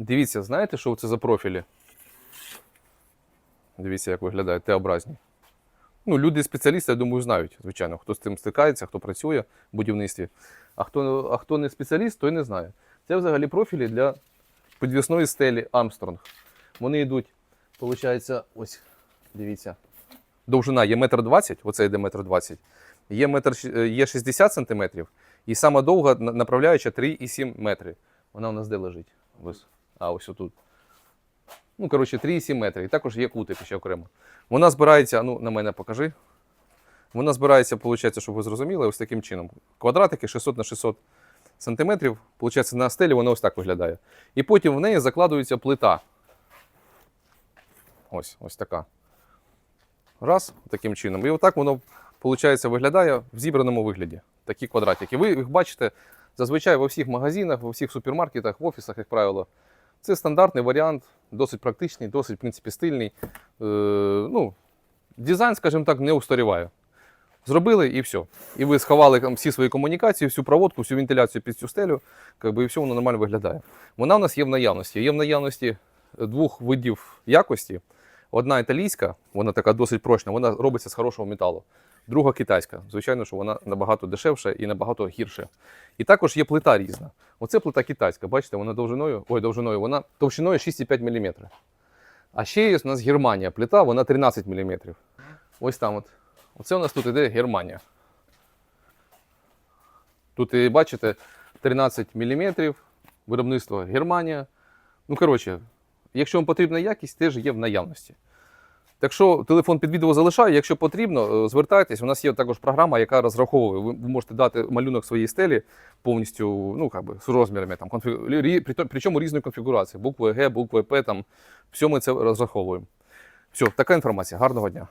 Дивіться, знаєте, що це за профілі? Дивіться, як виглядають Т-образні. Ну, люди спеціалісти, я думаю, знають, звичайно, хто з цим стикається, хто працює в будівництві. А хто, а хто не спеціаліст, той не знає. Це взагалі профілі для підвісної стелі Армстронг. Вони йдуть, виходить, ось, дивіться. Довжина є метр двадцять, оце йде метр двадцять. Є, метр, е, є 60 сантиметрів, і сама довга направляюча 3,7 метри. Вона у нас де лежить? Ось. А, ось отут. Ну, коротше, 3,7 метри. І також є кутик ще окремо. Вона збирається, ну, на мене покажи. Вона збирається, виходить, щоб ви зрозуміли, ось таким чином. Квадратики 600 на 600 сантиметрів. Получається, на стелі вона ось так виглядає. І потім в неї закладується плита. Ось, ось така. Раз, таким чином. І отак воно, виходить, виглядає в зібраному вигляді. Такі квадратики. Ви їх бачите зазвичай во всіх магазинах, во всіх супермаркетах, в офісах, як правило. Це стандартний варіант, досить практичний, досить, в принципі, стильний. Е, ну, дизайн, скажімо так, не устаріває. Зробили і все. І ви сховали там всі свої комунікації, всю проводку, всю вентиляцію під цю стелю, как би, і все воно нормально виглядає. Вона в нас є в наявності. Є в наявності двох видів якості. Одна італійська, вона така досить прочна, вона робиться з хорошого металу. Друга китайська. Звичайно, що вона набагато дешевша і набагато гірше. І також є плита різна. Оце плита китайська, бачите, вона довжиною, ой, довжиною, вона товщиною 6,5 мм. А ще є у нас Германія плита, вона 13 мм. Ось там от. Оце у нас тут іде Германія. Тут бачите 13 мм, виробництво Германія. Ну, коротше, якщо вам потрібна якість, теж є в наявності. Так що телефон під відео залишаю. Якщо потрібно, е, звертайтесь. У нас є також програма, яка розраховує. Ви можете дати малюнок своєї стелі повністю, ну як би, з розмірами, там, конфі... причому різної конфігурації. Букви Г, букви П, там, все ми це розраховуємо. Все, така інформація. Гарного дня.